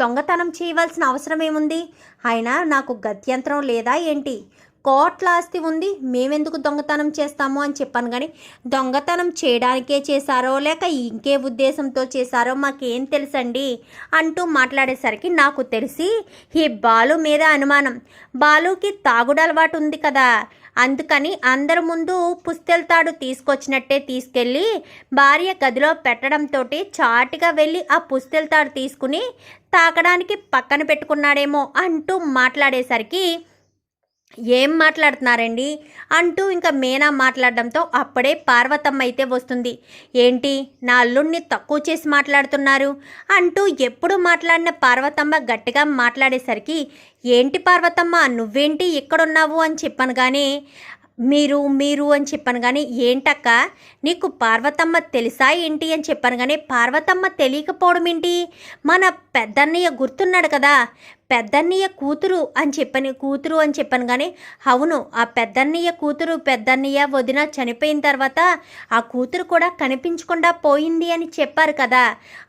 దొంగతనం చేయవలసిన అవసరం ఏముంది? అయినా నాకు గత్యంతరం లేదా ఏంటి? కోట్ల ఆస్తి ఉంది మేమెందుకు దొంగతనం చేస్తాము అని చెప్పాను కానీ దొంగతనం చేయడానికే చేశారో లేక ఇంకే ఉద్దేశంతో చేశారో మాకేం తెలుసండి? అంటూ మాట్లాడేసరికి నాకు తెలిసి ఈ బాలు మీద అనుమానం. బాలుకి తాగుడు అలవాటు ఉంది కదా. అందుకని అందరి ముందు పుస్తెల్తాడు తీసుకొచ్చినట్టే తీసుకెళ్ళి భార్య గదిలో పెట్టడంతో చాటుగా వెళ్ళి ఆ పుస్తెల్తాడు తీసుకుని తాకడానికి పక్కన పెట్టుకున్నాడేమో అంటూ మాట్లాడేసరికి ఏం మాట్లాడుతున్నారండి? అంటూ ఇంకా మీనా మాట్లాడడంతో అప్పుడే పార్వతమ్మ అయితే వస్తుంది. ఏంటి నా అల్లుడిని తక్కువ చేసి మాట్లాడుతున్నారు? అంటూ ఎప్పుడు మాట్లాడిన పార్వతమ్మ గట్టిగా మాట్లాడేసరికి ఏంటి పార్వతమ్మ నువ్వేంటి ఇక్కడున్నావు? అని చెప్పాను కానీ మీరు మీరు అని చెప్పాను కానీ ఏంటక్క? నీకు పార్వతమ్మ తెలుసా ఏంటి అని చెప్పాను కానీ పార్వతమ్మ తెలియకపోవడం ఏంటి? మన పెద్దన్నయ్య గుర్తున్నాడు కదా? పెద్దన్నయ్య కూతురు అని చెప్పని కూతురు అని చెప్పాను కానీ అవును ఆ పెద్దన్నయ్య కూతురు పెద్దన్నయ్య వదిన చనిపోయిన తర్వాత ఆ కూతురు కూడా కనిపించకుండా పోయింది అని చెప్పారు కదా.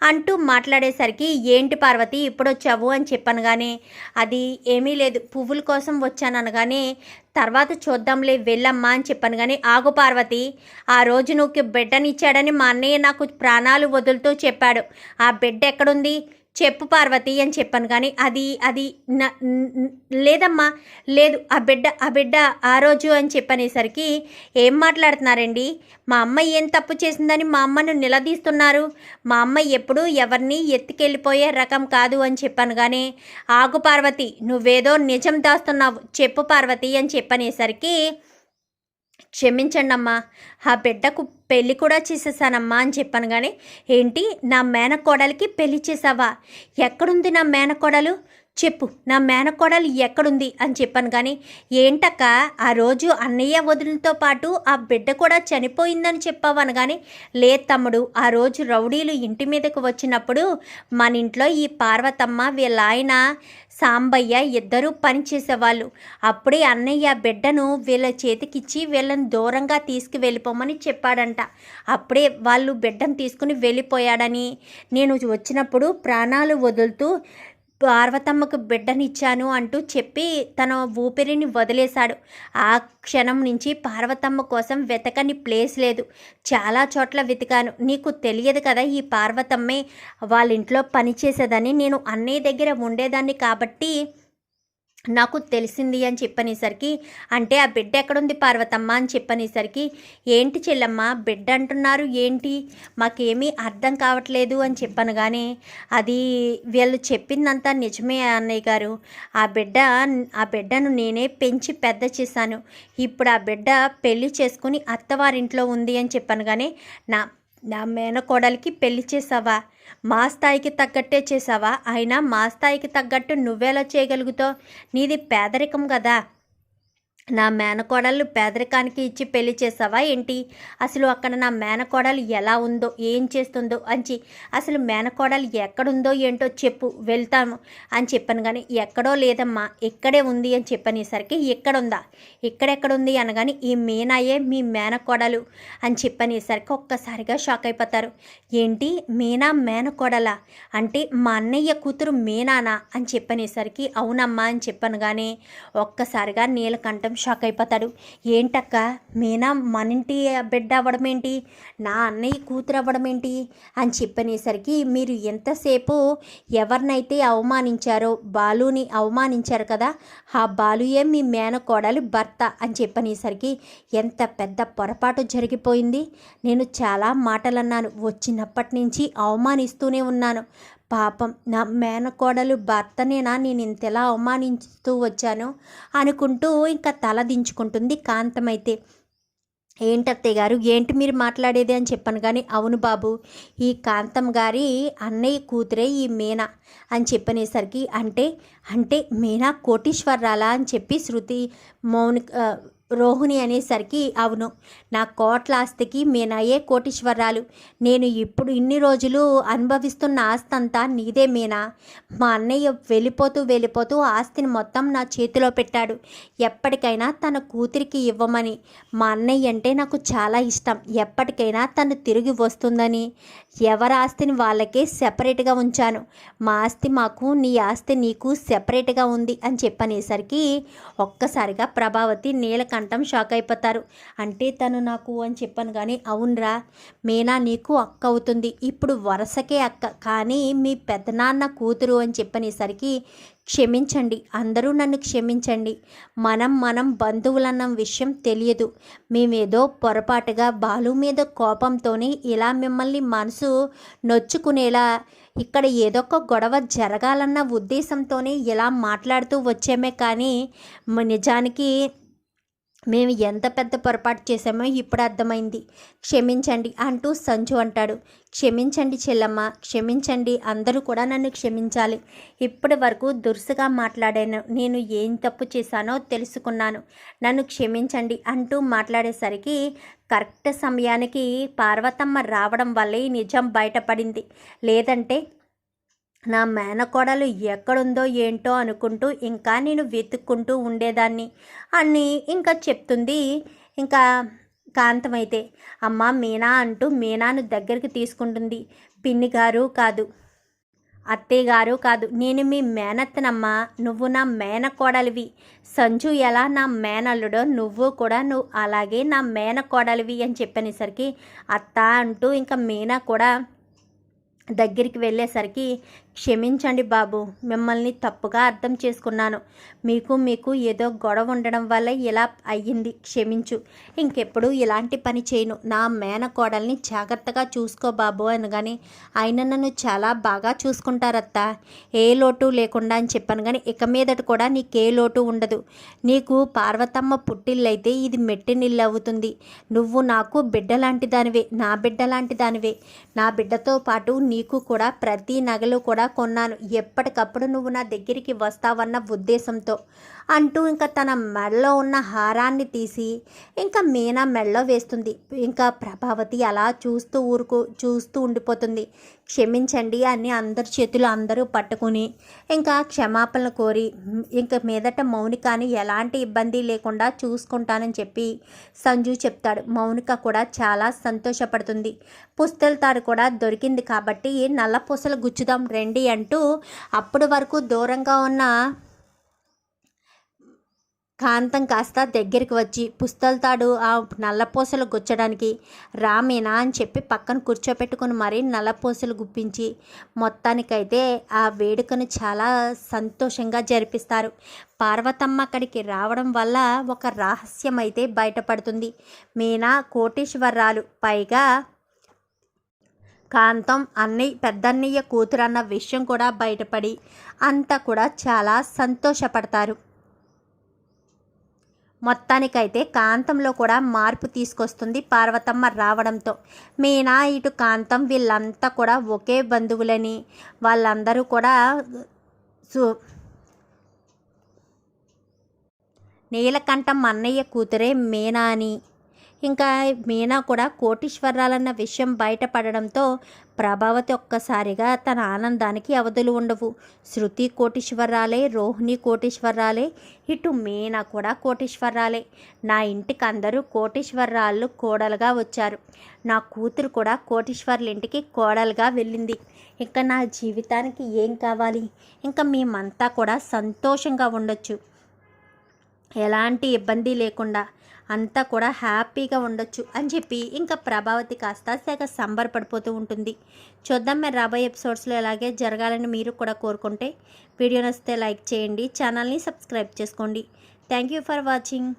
అంటూ మాట్లాడేసరికి ఏంటి పార్వతి ఇప్పుడు వచ్చావు అని చెప్పాను కానీ అది ఏమీ లేదు పువ్వుల కోసం వచ్చాను అనగానే తర్వాత చూద్దాంలే వెళ్ళమ్మా అని చెప్పాను కానీ ఆగు పార్వతి ఆ రోజు నువ్వు బిడ్డనిచ్చాడని మా అన్నయ్య నాకు ప్రాణాలు వదులుతూ చెప్పాడు. ఆ బిడ్డ ఎక్కడుంది? చెప్పు పార్వతి అని చెప్పాను కానీ అది అది లేదమ్మా లేదు ఆ బిడ్డ ఆ బిడ్డ ఆ రోజు అని చెప్పనేసరికి ఏం మాట్లాడుతున్నారండి? మా అమ్మ ఏం తప్పు చేసిందని మా అమ్మను నిలదీస్తున్నారు. మా అమ్మ ఎప్పుడూ ఎవరిని ఎత్తుకెళ్ళిపోయే రకం కాదు అని చెప్పాను కానీ ఆగు పార్వతి నువ్వేదో నిజం దాస్తున్నావు చెప్పు పార్వతి అని చెప్పనేసరికి క్షమించండి అమ్మా ఆ బిడ్డకు పెళ్ళి కూడా చేసేసానమ్మా అని చెప్పాను కానీ ఏంటి నా మేనకోడలికి పెళ్ళి చేసావా? ఎక్కడుంది నా మేనకోడలు? చెప్పు నా మేనకోడలు ఎక్కడుంది అని చెప్పాను కానీ ఏంటక్క ఆ రోజు అన్నయ్య వదులతో పాటు ఆ బిడ్డ కూడా చనిపోయిందని చెప్పావను కానీ లేదు తమ్ముడు ఆ రోజు రౌడీలు ఇంటి మీదకు వచ్చినప్పుడు మన ఇంట్లో ఈ పార్వతమ్మ వీళ్ళ ఆయన సాంబయ్య ఇద్దరూ పనిచేసేవాళ్ళు అప్పుడే అన్నయ్య బిడ్డను వీళ్ళ చేతికిచ్చి వీళ్ళని దూరంగా తీసుకువెళ్ళిపోమని చెప్పాడంట. అప్పుడే వాళ్ళు బిడ్డను తీసుకుని వెళ్ళిపోయాడని. నేను వచ్చినప్పుడు ప్రాణాలు వదులుతూ పార్వతమ్మకు బిడ్డనిచ్చాను అంటూ చెప్పి తన ఊపిరిని వదిలేశాడు. ఆ క్షణం నుంచి పార్వతమ్మ కోసం వెతకని ప్లేస్ లేదు. చాలా చోట్ల వెతికాను. నీకు తెలియదు కదా ఈ పార్వతమ్మే వాళ్ళ ఇంట్లో పనిచేసేదని. నేను అన్నయ్య దగ్గర ఉండేదాన్ని కాబట్టి నాకు తెలిసింది అని చెప్పనేసరికి అంటే ఆ బిడ్డ ఎక్కడుంది పార్వతమ్మ అని చెప్పనేసరికి ఏంటి చెల్లమ్మ బిడ్డ అంటున్నారు ఏంటి? మాకేమీ అర్థం కావట్లేదు అని చెప్పాను కానీ అది వీళ్ళు చెప్పిందంతా నిజమే అన్నయ్య గారు. ఆ బిడ్డ ఆ బిడ్డను నేనే పెంచి పెద్ద చేశాను. ఇప్పుడు ఆ బిడ్డ పెళ్ళి చేసుకుని అత్తవారింట్లో ఉంది అని చెప్పాను కానీ నా నా మేనకోడలికి పెళ్ళి చేసావా మా స్థాయికి తగ్గట్టే చేసావా అయినా మా స్థాయికి తగ్గట్టు నువ్వెలా చేయగలుగుతావు? నీది పేదరికం కదా. నా మేనకోడళ్ళు పేదరికానికి ఇచ్చి పెళ్ళి చేసావా ఏంటి? అసలు అక్కడ నా మేనకోడలు ఎలా ఉందో ఏం చేస్తుందో అంచి అసలు మేనకోడలు ఎక్కడుందో ఏంటో చెప్పు వెళ్తాము అని చెప్పాను కానీ ఎక్కడో లేదమ్మా ఇక్కడే ఉంది అని చెప్పనేసరికి ఎక్కడుందా ఇక్కడెక్కడుంది? అనగాని ఈ మీనాయే మీ మేనకోడలు అని చెప్పనేసరికి ఒక్కసారిగా షాక్ అయిపోతారు. ఏంటి? మీనా మేనకోడలా? అంటే మా అన్నయ్య కూతురు మీనానా? అని చెప్పనేసరికి అవునమ్మా అని చెప్పాను కానీ ఒక్కసారిగా నీలకంఠం షాక్ అయిపోతాడు. ఏంటక్క? మీనా మన ఇంటి బిడ్డ అవ్వడం ఏంటి నా అన్నయ్య కూతురు అవ్వడం ఏంటి అని చెప్పనేసరికి మీరు ఎంతసేపు ఎవరినైతే అవమానించారో బాలుని అవమానించారు కదా ఆ బాలుయే మీ మేనకోడలి భర్త అని చెప్పనేసరికి ఎంత పెద్ద పొరపాటు జరిగిపోయింది. నేను చాలా మాటలు అన్నాను వచ్చినప్పటి నుంచి అవమానిస్తూనే ఉన్నాను. పాపం నా మేనకోడలు భర్తనేనా? నేను ఇంతలా అవమానిస్తూ వచ్చాను అనుకుంటూ ఇంకా తల దించుకుంటుంది కాంతమైతే. ఏంటత్తయ్య గారు ఏంటి మీరు మాట్లాడేది అని చెప్పాను కానీ అవును బాబు ఈ కాంతం గారి అన్నయ్య కూతురే ఈ మీనా అని చెప్పనేసరికి అంటే అంటే మీనా కోటీశ్వరరాలా అని చెప్పి శృతి మౌని రోహిణి అనేసరికి అవును నా కోట్ల ఆస్తికి మీనాయే కోటీశ్వరాలు. నేను ఇప్పుడు ఇన్ని రోజులు అనుభవిస్తున్న ఆస్తి అంతా నీదే మీనా? మా అన్నయ్య వెళ్ళిపోతూ వెళ్ళిపోతూ ఆస్తిని మొత్తం నా చేతిలో పెట్టాడు. ఎప్పటికైనా తన కూతురికి ఇవ్వమని. మా అన్నయ్య అంటే నాకు చాలా ఇష్టం. ఎప్పటికైనా తను తిరిగి వస్తుందని. ఎవరి ఆస్తిని వాళ్ళకే సెపరేట్గా ఉంచాను. మా ఆస్తి మాకు నీ ఆస్తి నీకు సెపరేట్గా ఉంది అని చెప్పనేసరికి ఒక్కసారిగా ప్రభావతి నీలకం షాక్ అయిపోతారు. అంటే తను నాకు అని చెప్పాను కానీ అవునరా మీనా నీకు అక్క అవుతుంది. ఇప్పుడు వరుసకే అక్క. కానీ మీ పెద్దనాన్న కూతురు అని చెప్పనేసరికి క్షమించండి. అందరూ నన్ను క్షమించండి. మనం మనం బంధువులన్న విషయం తెలియదు. మేమేదో పొరపాటుగా బాలు మీద కోపంతోనే ఇలా మిమ్మల్ని మనసు నొచ్చుకునేలా ఇక్కడ ఏదో ఒక గొడవ జరగాలన్న ఉద్దేశంతోనే ఇలా మాట్లాడుతూ వచ్చామే కానీ నిజానికి మేము ఎంత పెద్ద పొరపాటు చేశామో ఇప్పుడు అర్థమైంది. క్షమించండి అంటూ సంజు అంటాడు. క్షమించండి చెల్లమ్మ క్షమించండి. అందరూ కూడా నన్ను క్షమించాలి. ఇప్పటి వరకు దురుసుగా మాట్లాడాను. నేను ఏం తప్పు చేశానో తెలుసుకున్నాను. నన్ను క్షమించండి అంటూ మాట్లాడేసరికి కరెక్ట్ సమయానికి పార్వతమ్మ రావడం వల్లే నిజం బయటపడింది. లేదంటే నా మేనకోడలు ఎక్కడుందో ఏంటో అనుకుంటూ ఇంకా నేను వెతుక్కుంటూ ఉండేదాన్ని. అని ఇంకా చెప్తుంది. ఇంకా కాంతమైతే అమ్మ మీనా అంటూ మీనాను దగ్గరికి తీసుకుంటుంది. పిన్ని గారు కాదు అత్తయ్య గారు కాదు. నేను మీ మేనత్తనమ్మా. నువ్వు నా మేనకోడలివి. సంజు ఎలా నా మేనల్లుడో నువ్వు కూడా నువ్వు అలాగే నా మేనకోడలివి అని చెప్పనేసరికి అత్త అంటూ ఇంకా మీనా కూడా దగ్గరికి వెళ్ళేసరికి క్షమించండి బాబు మిమ్మల్ని తప్పుగా అర్థం చేసుకున్నాను. మీకు మీకు ఏదో గొడవ ఉండడం వల్ల ఇలా అయ్యింది. క్షమించు. ఇంకెప్పుడు ఇలాంటి పని చేయను. నా మేనకోడల్ని జాగ్రత్తగా చూసుకో బాబు అనగానే ఆయన నన్ను చాలా బాగా చూసుకుంటారత్తా. ఏ లోటు లేకుండా అని చెప్పాను కానీ ఇక మీదట కూడా నీకే లోటు ఉండదు. నీకు పార్వతమ్మ పుట్టిల్లైతే ఇది మెట్టినిల్లు అవుతుంది. నువ్వు నాకు బిడ్డ లాంటి దానివే నా బిడ్డ లాంటి దానివే. నా బిడ్డతో పాటు నీకు కూడా ప్రతి నగలు కూడా కొన్నాను. ఎప్పటికప్పుడు నువ్వు నా దగ్గరికి వస్తావన్న ఉద్దేశంతో. అంటూ ఇంకా తన మెడలో ఉన్న హారాన్ని తీసి ఇంకా మీనా మెడలో వేస్తుంది. ఇంకా ప్రభావతి అలా చూస్తూ ఊరుకు చూస్తూ ఉండిపోతుంది. క్షమించండి అని అందరి చేతులు అందరూ పట్టుకుని ఇంకా క్షమాపణలు కోరి ఇంకా మీదట మౌనికాని ఎలాంటి ఇబ్బంది లేకుండా చూసుకుంటానని చెప్పి సంజు చెప్తాడు. మౌనిక కూడా చాలా సంతోషపడుతుంది. పుస్తల తాడు కూడా దొరికింది కాబట్టి నల్ల పూసలు గుచ్చుదాం రండి అంటూ అప్పటి వరకు దూరంగా ఉన్న కాంతం కాస్త దగ్గరికి వచ్చి పుస్తల తాడు ఆ నల్లపూసలు గుచ్చడానికి రామేనా? అని చెప్పి పక్కన కూర్చోపెట్టుకుని మరీ నల్లపూసలు గుప్పించి మొత్తానికైతే ఆ వేడుకను చాలా సంతోషంగా జరిపిస్తారు. పార్వతమ్మ అక్కడికి రావడం వల్ల ఒక రహస్యం అయితే బయటపడుతుంది. మీనా కోటేశ్వరరాలు. పైగా కాంతం అన్నయ్య పెద్దన్నయ్య కూతురు అన్న విషయం కూడా బయటపడి అంతా కూడా చాలా సంతోషపడతారు. మొత్తానికైతే కాంతంలో కూడా మార్పు తీసుకొస్తుంది పార్వతమ్మ రావడంతో. మీనా ఇటు కాంతం వీళ్ళంతా కూడా ఒకే బంధువులని వాళ్ళందరూ కూడా సు నీలకంఠం అన్నయ్య కూతురే మీనా అని ఇంకా మీనా కూడా కోటీశ్వరాలన్న విషయం బయటపడడంతో ప్రభావతి ఒక్కసారిగా తన ఆనందానికి అవధులు ఉండవు. శృతి కోటీశ్వరాలే రోహిణి కోటీశ్వరాలే ఇటు మీనా కూడా కోటీశ్వరాలే. నా ఇంటికి అందరూ కోటీశ్వరాలు కోడలుగా వచ్చారు. నా కూతురు కూడా కోటీశ్వర్ల ఇంటికి కోడలుగా వెళ్ళింది. ఇంకా నా జీవితానికి ఏం కావాలి? ఇంకా మేమంతా కూడా సంతోషంగా ఉండొచ్చు. ఎలాంటి ఇబ్బంది లేకుండా అంతా కూడా హ్యాపీగా ఉండొచ్చు అని చెప్పి ఇంకా ప్రభావతి కాస్త తెగ సంబరపడిపోతూ ఉంటుంది. చూద్దాం మరి రాబోయే ఎపిసోడ్స్లో ఎలాగే జరగాలని మీరు కూడా కోరుకుంటే వీడియో నచ్చితే లైక్ చేయండి ఛానల్ని సబ్స్క్రైబ్ చేసుకోండి. Thank you for watching.